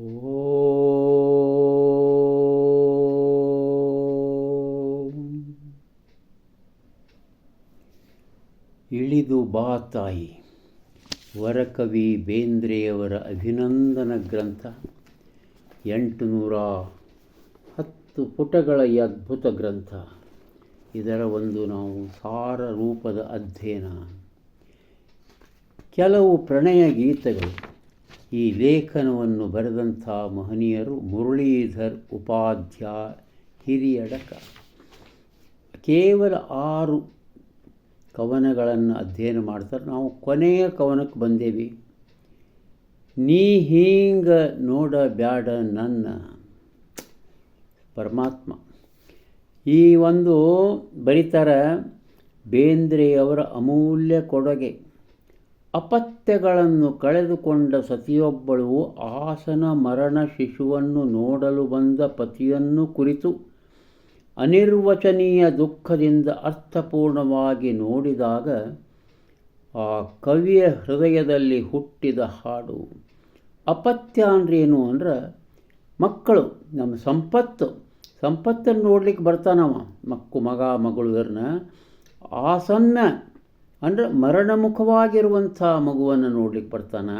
ಓಂ. ಇಳಿದು ಬಾ ತಾಯಿ. ವರಕವಿ ಬೇಂದ್ರೆಯವರ ಅಭಿನಂದನ ಗ್ರಂಥ ಎಂಟು ನೂರ ಹತ್ತು ಪುಟಗಳ ಈ ಅದ್ಭುತ ಗ್ರಂಥ. ಇದರ ಒಂದು ನಾವು ಸಾರ ರೂಪದ ಅಧ್ಯಯನ. ಕೆಲವು ಪ್ರಣಯ ಗೀತೆಗಳು. ಈ ಲೇಖನವನ್ನು ಬರೆದಂಥ ಮಹನೀಯರು ಮುರಳೀಧರ್ ಉಪಾಧ್ಯಾಯ ಹಿರಿಯಡಕ. ಕೇವಲ ಆರು ಕವನಗಳನ್ನು ಅಧ್ಯಯನ ಮಾಡ್ತಾರೆ. ನಾವು ಕೊನೆಯ ಕವನಕ್ಕೆ ಬಂದೇವಿ. ನೀ ಹೀಂಗ ನೋಡ ಬ್ಯಾಡ ನನ್ನ ಪರಮಾತ್ಮ. ಈ ಒಂದು ಬರೀತಾರೆ ಬೇಂದ್ರೆಯವರ ಅಮೂಲ್ಯ ಕೊಡುಗೆ. ಅಪತ್ಯಗಳನ್ನು ಕಳೆದುಕೊಂಡ ಸತಿಯೊಬ್ಬಳು ಆಸನ ಮರಣ ಶಿಶುವನ್ನು ನೋಡಲು ಬಂದ ಪತಿಯನ್ನು ಕುರಿತು ಅನಿರ್ವಚನೀಯ ದುಃಖದಿಂದ ಅರ್ಥಪೂರ್ಣವಾಗಿ ನೋಡಿದಾಗ ಆ ಕವಿಯ ಹೃದಯದಲ್ಲಿ ಹುಟ್ಟಿದ ಹಾಡು. ಅಪತ್ಯ ಅಂದ್ರೇನು ಅಂದ್ರೆ, ಮಕ್ಕಳು, ನಮ್ಮ ಸಂಪತ್ತು. ಸಂಪತ್ತನ್ನು ನೋಡ್ಲಿಕ್ಕೆ ಬರ್ತಾನವ, ಮಕ್ಕು, ಮಗ, ಮಗಳು, ಇವ್ರನ್ನ. ಆಸನ್ನ ಅಂದರೆ ಮರಣಮುಖವಾಗಿರುವಂಥ ಮಗುವನ್ನು ನೋಡ್ಲಿಕ್ಕೆ ಬರ್ತಾನ?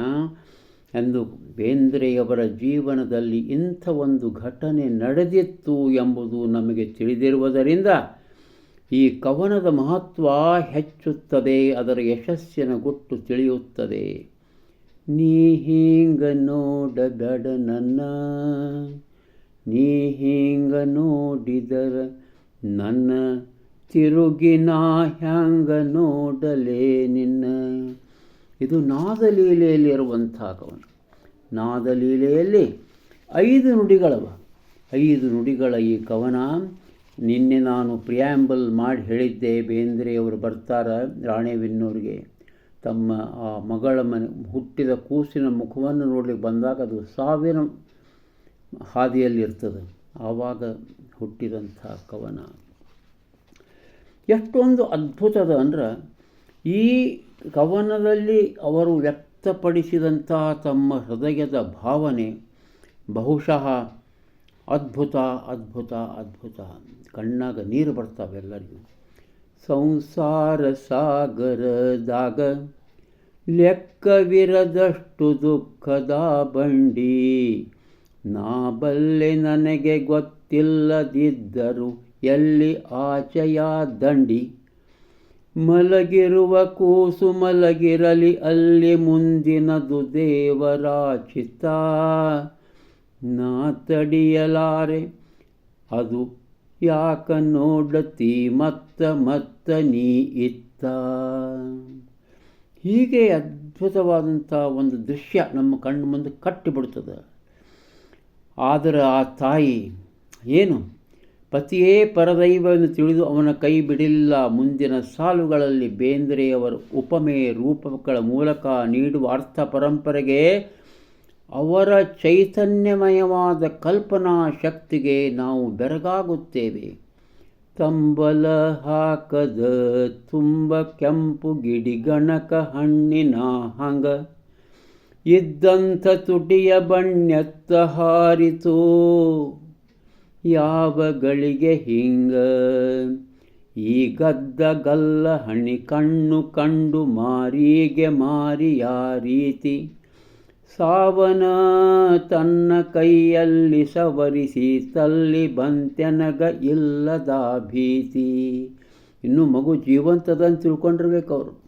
ಎಂದು ಬೇಂದ್ರೆಯವರ ಜೀವನದಲ್ಲಿ ಇಂಥ ಒಂದು ಘಟನೆ ನಡೆದಿತ್ತು ಎಂಬುದು ನಮಗೆ ತಿಳಿದಿರುವುದರಿಂದ ಈ ಕವನದ ಮಹತ್ವ ಹೆಚ್ಚುತ್ತದೆ, ಅದರ ಯಶಸ್ಸಿನ ಗುಟ್ಟು ತಿಳಿಯುತ್ತದೆ. ನೀ ಹೀಂಗ ನೋಡಬೇಡ ನನ್ನ, ನೀ ಹೀಂಗ ನೋಡಿದರ ನನ್ನ ತಿರುಗಿ ನಾ ಹ್ಯಾಂಗ ನೋಡಲೇ ನಿನ್ನ. ಇದು ನಾದಲೀಲೆಯಲ್ಲಿರುವಂಥ ಕವನ ನಾದಲೀಲೆಯಲ್ಲಿ ಐದು ನುಡಿಗಳವ. ಐದು ನುಡಿಗಳ ಈ ಕವನ ನಿನ್ನೆ ನಾನು ಪ್ರಿಯಾಂಬಲ್ ಮಾಡಿ ಹೇಳಿದ್ದೆ ಬೇಂದ್ರೆಯವರು ಬರ್ತಾರೆ ರಾಣೆಬೆನ್ನೂರಿಗೆ. ತಮ್ಮ ಆ ಮಗಳ ಮನೆ ಹುಟ್ಟಿದ ಕೂಸಿನ ಮುಖವನ್ನು ನೋಡಲಿಕ್ಕೆ ಬಂದಾಗ ಅದು ಸಾವಿನ ಹಾದಿಯಲ್ಲಿರ್ತದೆ. ಆವಾಗ ಹುಟ್ಟಿದಂಥ ಕವನ. ಎಷ್ಟೊಂದು ಅದ್ಭುತದ ಅಂದ್ರೆ ಈ ಕವನದಲ್ಲಿ ಅವರು ವ್ಯಕ್ತಪಡಿಸಿದಂತಹ ತಮ್ಮ ಹೃದಯದ ಭಾವನೆ ಬಹುಶಃ ಅದ್ಭುತ ಅದ್ಭುತ ಅದ್ಭುತ. ಕಣ್ಣಾಗ ನೀರು ಬರ್ತಾವೆ ಎಲ್ಲರಿಗೂ. ಸಂಸಾರ ಸಾಗರದಾಗ ಲೆಕ್ಕವಿರದಷ್ಟು ದುಃಖದ ಬಂಡಿ. ನಾ ಬಲ್ಲೆ ನನಗೆ ಗೊತ್ತಿಲ್ಲದಿದ್ದರು ಎಲ್ಲಿ ಆಚೆಯ ದಂಡಿ ಮಲಗಿರುವ ಕೂಸು ಮಲಗಿರಲಿ, ಅಲ್ಲಿ ಮುಂದಿನದು ದೇವರಾಚಿತ ನಾ ತಡಿಯಲಾರೆ ಅದು ಯಾಕ ನೋಡತಿ, ಮತ್ತ ಮತ್ತ ನೀ ಇತ್ತ. ಹೀಗೆ ಅದ್ಭುತವಾದಂಥ ಒಂದು ದೃಶ್ಯ ನಮ್ಮ ಕಣ್ಣು ಮುಂದೆ ಕಟ್ಟಿಬಿಡ್ತದೆ. ಆದರೆ ಆ ತಾಯಿ ಏನು? ಪತಿಯೇ ಪರದೈವವನ್ನು ತಿಳಿದು ಅವನ ಕೈ ಬಿಡಿಲ್ಲ ಮುಂದಿನ ಸಾಲುಗಳಲ್ಲಿ ಬೇಂದ್ರೆಯವರು ಉಪಮೆ ರೂಪಗಳ ಮೂಲಕ ನೀಡುವ ಅರ್ಥ ಪರಂಪರೆಗೆ ಅವರ ಚೈತನ್ಯಮಯವಾದ ಕಲ್ಪನಾ ಶಕ್ತಿಗೆ ನಾವು ಬೆರಗಾಗುತ್ತೇವೆ. ತಂಬಲ ಹಾಕದ ತುಂಬ ಕೆಂಪು ಗಿಡಿಗಣಕ ಹಣ್ಣಿನ ಹಂಗ ಇದ್ದಂಥ ತುಟಿಯ ಬಣ್ಯತ್ತ ಹಾರಿತು. ಯಾವ ಗಳಿಗೆ ಹಿಂಗ? ಈ ಗದ್ದ ಗಲ್ಲ ಹಣಿ ಕಣ್ಣು ಕಂಡು ಮಾರಿಗೆ ಮಾರಿ ಯಾ ರೀತಿ? ಸಾವನ ತನ್ನ ಕೈಯಲ್ಲಿ ಸವರಿಸಿ ತಲ್ಲಿ ಬಂತೆನಗ ಇಲ್ಲದ ಭೀತಿ. ಇನ್ನು ಮಗು ಜೀವಂತದಂತ ತಿಳ್ಕೊಂಡಿರ್ಬೇಕು ಅವರು.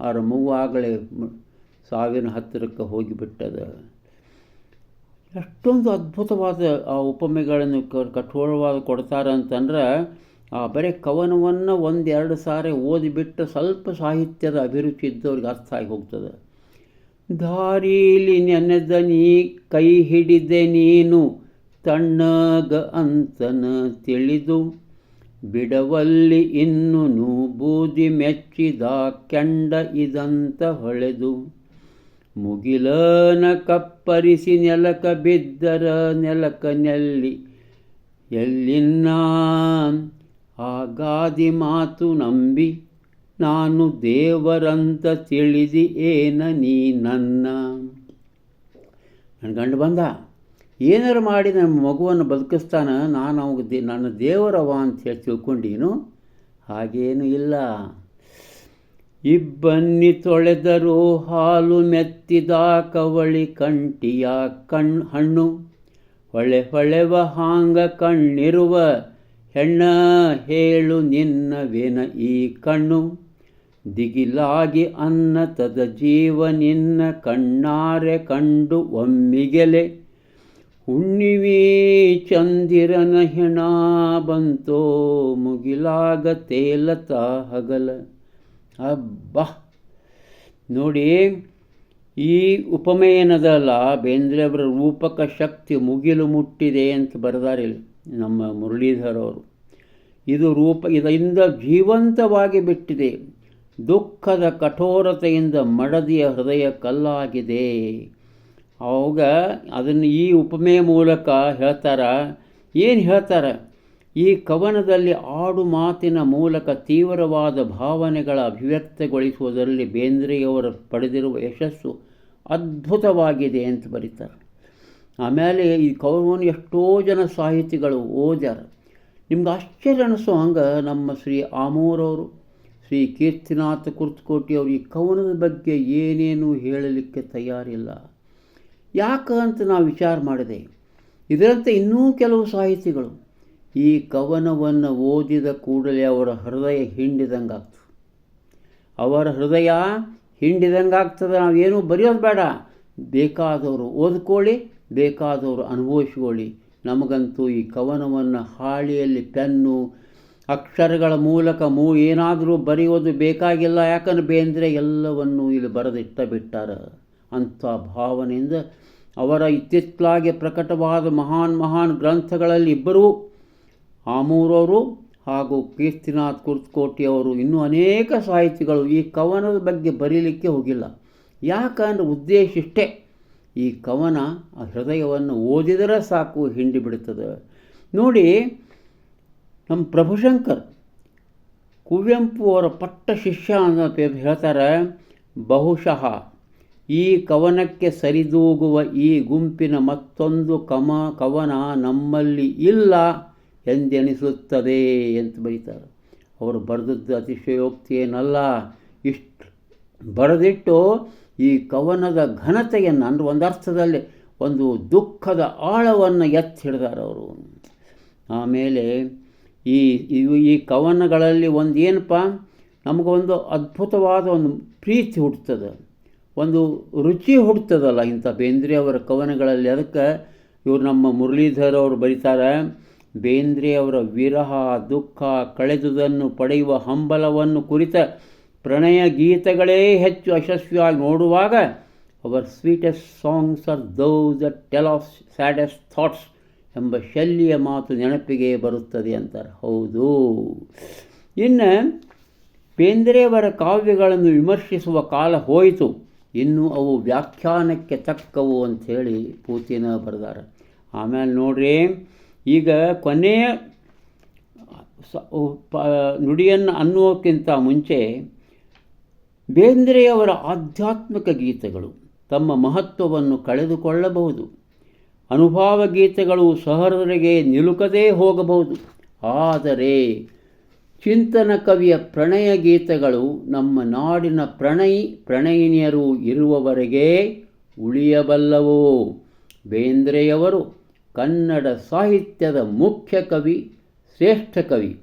ಅವರ ಮಗು ಆಗಲೇ ಸಾವಿನ ಹತ್ತಿರಕ್ಕೆ ಹೋಗಿಬಿಟ್ಟದ. ಎಷ್ಟೊಂದು ಅದ್ಭುತವಾದ, ಆ, ಉಪಮೆಗಳನ್ನು ಕಠೋರವಾಗಿ ಕೊಡ್ತಾರೆ ಅಂತಂದ್ರೆ, ಆ, ಬರೀ ಕವನವನ್ನು ಒಂದೆರಡು ಸಾರಿ ಓದಿಬಿಟ್ಟು ಸ್ವಲ್ಪ ಸಾಹಿತ್ಯದ ಅಭಿರುಚಿ ಇದ್ದವ್ರಿಗೆ ಅರ್ಥ ಆಗಿ ಹೋಗ್ತದೆ. ದಾರೀಲಿ ನೆನೆದ ನೀ, ಕೈ ಹಿಡಿದೆ ನೀನು, ತಣ್ಣಗ ಅಂತನ ತಿಳಿದು, ಬಿಡವಲ್ಲಿ ಇನ್ನೂ ಬೂದಿ ಮೆಚ್ಚಿದ ಕೆಂಡ ಇದಂತ ಹೊಳೆದು. ಮುಗಿಲನ ಕಪ್ಪರಿಸಿ ನೆಲಕ ಬಿದ್ದರ ನೆಲಕ ನೆಲ್ಲಿ, ಎಲ್ಲಿನ್ನ? ಆಗಾದಿ ಗಾದಿ ಮಾತು ನಂಬಿ ನಾನು ದೇವರಂತ ತಿಳಿದಿ ಏನ ನೀ ನನ್ನ? ನನ್ನ ಗಂಡು ಬಂದ, ಏನಾರು ಮಾಡಿ ನನ್ನ ಮಗುವನ್ನು ಬದುಕಿಸ್ತಾನ? ನಾನು ಅವಾಗ ದೇ ನನ್ನ ದೇವರವ ಅಂತ ಹೇಳಿ ತಿಳ್ಕೊಂಡೀನು. ಹಾಗೇನೂ ಇಲ್ಲ. ಇಬ್ಬನ್ನಿ ತೊಳೆದರು ಹಾಲು ಮೆತ್ತಿದ ಕವಳಿ ಕಂಟಿಯ ಕಣ್ ಹಣ್ಣು. ಹೊಳೆ ಹೊಳೆವ ಹಾಂಗ ಕಣ್ಣಿರುವ ಹೆಣ್ಣ ಹೇಳು ನಿನ್ನವೇನ ಈ ಕಣ್ಣು. ದಿಗಿಲಾಗಿ ಅನ್ನ ತದ ಜೀವ ನಿನ್ನ ಕಣ್ಣಾರೆ ಕಂಡು ಒಮ್ಮಿಗೆಲೆ. ಹುಣ್ಣಿವೀ ಚಂದಿರನ ಹೆಣ ಬಂತೋ ಮುಗಿಲಾಗ ತೇಲತ ಹಗಲ. ಅಬ್ಬಾ. ನೋಡಿ, ಈ ಉಪಮೇಯನದಲ್ಲ ಬೇಂದ್ರೆಯವರ ರೂಪಕ ಶಕ್ತಿ ಮುಗಿಲು ಮುಟ್ಟಿದೆ ಅಂತ ಬರೆದಾರೆ ನಮ್ಮ ಮುರಳೀಧರ್ ಅವರು. ಇದು ರೂಪ, ಇದರಿಂದ ಜೀವಂತವಾಗಿ ಬಿಟ್ಟಿದೆ. ದುಃಖದ ಕಠೋರತೆಯಿಂದ ಮಡದಿಯ ಹೃದಯ ಕಲ್ಲಾಗಿದೆ. ಅವಾಗ ಅದನ್ನು ಈ ಉಪಮೆಯ ಮೂಲಕ ಹೇಳ್ತಾರ? ಏನು ಹೇಳ್ತಾರೆ? ಈ ಕವನದಲ್ಲಿ ಆಡು ಮಾತಿನ ಮೂಲಕ ತೀವ್ರವಾದ ಭಾವನೆಗಳ ಅಭಿವ್ಯಕ್ತಗೊಳಿಸುವುದರಲ್ಲಿ ಬೇಂದ್ರೆಯವರು ಪಡೆದಿರುವ ಯಶಸ್ಸು ಅದ್ಭುತವಾಗಿದೆ ಅಂತ ಬರೀತಾರೆ. ಆಮೇಲೆ ಈ ಕವನವನ್ನು ಎಷ್ಟೋ ಜನ ಸಾಹಿತಿಗಳು ಓದ್ಯಾರ. ನಿಮ್ಗೆ ಆಶ್ಚರ್ಯ ಅನಿಸೋ ಹಂಗೆ ನಮ್ಮ ಶ್ರೀ ಆಮೂರವರು ಶ್ರೀ ಕೀರ್ತಿನಾಥ ಕುರ್ತಕೋಟಿಯವರು ಈ ಕವನದ ಬಗ್ಗೆ ಏನೇನು ಹೇಳಲಿಕ್ಕೆ ತಯಾರಿಲ್ಲ. ಯಾಕಂತ ನಾವು ವಿಚಾರ ಮಾಡಿದೆ. ಇದರಂತೆ ಇನ್ನೂ ಕೆಲವು ಸಾಹಿತಿಗಳು ಈ ಕವನವನ್ನು ಓದಿದ ಕೂಡಲೇ ಅವರ ಹೃದಯ ಹಿಂಡಿದಂಗಾಗ್ತದೆ ಅವರ ಹೃದಯ ಹಿಂಡಿದಂಗಾಗ್ತದೆ, ನಾವೇನು ಬರೆಯೋದು ಬೇಡ. ಬೇಕಾದವರು ಓದ್ಕೊಳ್ಳಿ, ಬೇಕಾದವರು ಅನುಭವಿಸ್ಕೊಳ್ಳಿ. ನಮಗಂತೂ ಈ ಕವನವನ್ನು ಹಾಳಿಯಲ್ಲಿ, ಪೆನ್ನು, ಅಕ್ಷರಗಳ ಮೂಲಕ ಮೂ, ಏನಾದರೂ ಬರೆಯೋದು ಬೇಕಾಗಿಲ್ಲ. ಯಾಕಂದ್ರೆ ಬೇಂದ್ರೆ ಎಲ್ಲವನ್ನು ಇಲ್ಲಿ ಬರೆದಿಟ್ಟ ಬಿಟ್ಟಾರ. ಅಂಥ ಭಾವನೆಯಿಂದ ಅವರ ಇತ್ತಿತ್ತಲಾಗಿ ಪ್ರಕಟವಾದ ಮಹಾನ್ ಮಹಾನ್ ಗ್ರಂಥಗಳಲ್ಲಿ ಇಬ್ಬರೂ ಆಮೂರವರು ಹಾಗೂ ಕೀರ್ತಿನಾಥ್ ಕುರ್ತಕೋಟಿಯವರು ಇನ್ನೂ ಅನೇಕ ಸಾಹಿತಿಗಳು ಈ ಕವನದ ಬಗ್ಗೆ ಬರೀಲಿಕ್ಕೆ ಹೋಗಿಲ್ಲ. ಯಾಕಂದ್ರೆ ಉದ್ದೇಶ ಇಷ್ಟೇ, ಈ ಕವನ ಆ ಹೃದಯವನ್ನು ಓದಿದರೆ ಸಾಕು, ಹಿಂಡಿ ಬಿಡುತ್ತದೆ. ನೋಡಿ, ನಮ್ಮ ಪ್ರಭುಶಂಕರ್ ಕುವೆಂಪು ಅವರ ಪಟ್ಟ ಶಿಷ್ಯ ಅಂತ ಹೇಳ್ತಾರೆ, ಬಹುಶಃ ಈ ಕವನಕ್ಕೆ ಸರಿದೂಗುವ ಈ ಗುಂಪಿನ ಮತ್ತೊಂದು ಕಮ, ಕವನ ನಮ್ಮಲ್ಲಿ ಇಲ್ಲ. ಎಂದೆನಿಸುತ್ತದೆ ಅಂತ ಬರೀತಾರೆ. ಅವರು ಬರೆದದ್ದು ಅತಿಶಯೋಕ್ತಿ ಏನಲ್ಲ ಇಷ್ಟು ಬರೆದಿಟ್ಟು ಈ ಕವನದ ಘನತೆಯನ್ನು ಅಂದರೆ ಒಂದು ಅರ್ಥದಲ್ಲಿ ಒಂದು ದುಃಖದ ಆಳವನ್ನು ಎತ್ತಿ ಅವರು. ಆಮೇಲೆ ಈ ಇವು ಈ ಕವನಗಳಲ್ಲಿ ಒಂದು ಏನಪ್ಪ ನಮಗೊಂದು ಅದ್ಭುತವಾದ ಒಂದು ಪ್ರೀತಿ ಹುಡ್ತದೆ ಒಂದು ರುಚಿ ಹುಡ್ತದಲ್ಲ ಇಂಥ ಬೇಂದ್ರೆಯವರ ಕವನಗಳಲ್ಲಿ. ಅದಕ್ಕೆ ಇವರು ನಮ್ಮ ಮುರಳೀಧರ್ ಅವರು ಬರೀತಾರೆ ಬೇಂದ್ರೆಯವರ ವಿರಹ, ದುಃಖ ಕಳೆದುದನ್ನು ಪಡೆಯುವ ಹಂಬಲವನ್ನು ಕುರಿತ ಪ್ರಣಯ ಗೀತೆಗಳೇ ಹೆಚ್ಚು ಯಶಸ್ವಿಯಾಗಿ ನೋಡುವಾಗ our sweetest songs are those that tell of saddest thoughts ಎಂಬ ಶೈಲಿಯ ಮಾತು ನೆನಪಿಗೆ ಬರುತ್ತದೆ ಅಂತಾರೆ. ಹೌದು. ಇನ್ನು ಬೇಂದ್ರೆಯವರ ಕಾವ್ಯಗಳನ್ನು ವಿಮರ್ಶಿಸುವ ಕಾಲ ಹೋಯಿತು. ಇನ್ನು ಅವು ವ್ಯಾಖ್ಯಾನಕ್ಕೆ ತಕ್ಕವು ಅಂಥೇಳಿ ಪೂತಿನ ಬರೆದಾರೆ. ಆಮೇಲೆ ನೋಡ್ರಿ ಈಗ ಕೊನೆಯ ನುಡಿಯನ್ನು ಅನ್ನುವಕ್ಕಿಂತ ಮುಂಚೆ ಬೇಂದ್ರೆಯವರ ಆಧ್ಯಾತ್ಮಿಕ ಗೀತೆಗಳು ತಮ್ಮ ಮಹತ್ವವನ್ನು ಕಳೆದುಕೊಳ್ಳಬಹುದು. ಅನುಭಾವ ಗೀತೆಗಳು ಸಹರರಿಗೆ ನಿಲುಕದೇ ಹೋಗಬಹುದು. ಆದರೆ ಚಿಂತನ ಕವಿಯ ಪ್ರಣಯ ಗೀತೆಗಳು ನಮ್ಮ ನಾಡಿನ ಪ್ರಣಯಿ, ಪ್ರಣಯಿನಿಯರು ಇರುವವರೆಗೆ ಉಳಿಯಬಲ್ಲವು. ಬೇಂದ್ರೆಯವರು ಕನ್ನಡ ಸಾಹಿತ್ಯದ ಮುಖ್ಯ ಕವಿ, ಶ್ರೇಷ್ಠ ಕವಿ.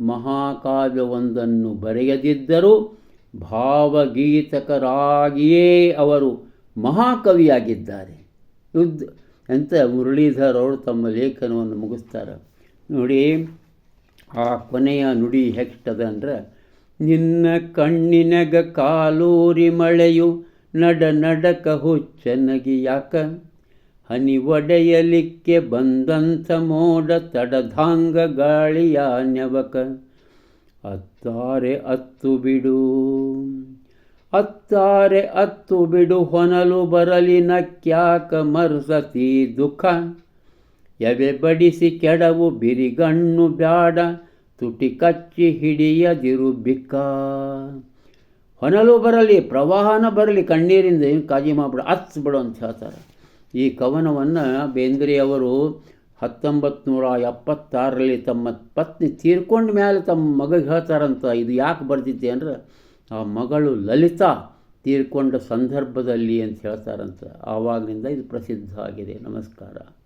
ಮಹಾಕಾವ್ಯವೊಂದನ್ನು ಬರೆಯದಿದ್ದರೂ ಭಾವಗೀತಕರಾಗಿಯೇ ಅವರು ಮಹಾಕವಿಯಾಗಿದ್ದಾರೆ. ಯುದ್ಧ ಅಂತ ಮುರಳೀಧರ್ ಅವರು ತಮ್ಮ ಲೇಖನವನ್ನು ಮುಗಿಸ್ತಾರೆ. ನೋಡಿ, ಆ ಕೊನೆಯ ನುಡಿ ಹೆಕ್ತದ ಅಂದ್ರೆ, ನಿನ್ನ ಕಣ್ಣಿನಗ ಕಾಲೂರಿ ಮಳೆಯು ನಡ ನಡಕ ಹುಚ್ಚನಗಿ ಯಾಕ? ಹನಿ ಒಡೆಯಲಿಕ್ಕೆ ಬಂದಂಥ ಮೋಡ ತಡಧಾಂಗ ಗಾಳಿಯ ನೆವಕ. ಅತ್ತಾರೆ ಅತ್ತು ಬಿಡು. ಅತ್ತಾರೆ ಅತ್ತು ಬಿಡು, ಹೊನಲು ಬರಲಿ ನಕ್ಯಾಕ ಮರುಸತಿ ದುಃಖ. ಎವೆ ಬಡಿಸಿ ಕೆಡವು ಬಿರಿಗಣ್ಣು ಬ್ಯಾಡ, ತುಟಿ ಕಚ್ಚಿ ಹಿಡಿಯದಿರು ಬಿಕ್ಕ. ಹೊನಲು ಬರಲಿ, ಪ್ರವಾಹನ ಬರಲಿ, ಕಣ್ಣೀರಿಂದ ಏನು ಕಾಜಿ ಮಾಡ್ಬಿಡು ಬಿಡು ಅಂತ ಹೇಳ್ತಾರೆ. ಈ ಕವನವನ್ನು ಬೇಂದ್ರೆಯವರು ಹತ್ತೊಂಬತ್ತು ನೂರ ಎಪ್ಪತ್ತಾರರಲ್ಲಿ ತಮ್ಮ ಪತ್ನಿ ತೀರ್ಕೊಂಡ ಮೇಲೆ ತಮ್ಮ ಮಗಗೆ ಹೇಳ್ತಾರಂತ, ಇದು ಯಾಕೆ ಬರ್ದಿದ್ದೆ ಅಂದ್ರೆ, ಆ ಮಗಳು ಲಲಿತಾ ತೀರ್ಕೊಂಡ ಸಂದರ್ಭದಲ್ಲಿ ಅಂತ ಹೇಳ್ತಾರಂತ. ಆವಾಗಲಿಂದ ಇದು ಪ್ರಸಿದ್ಧ ಆಗಿದೆ. ನಮಸ್ಕಾರ.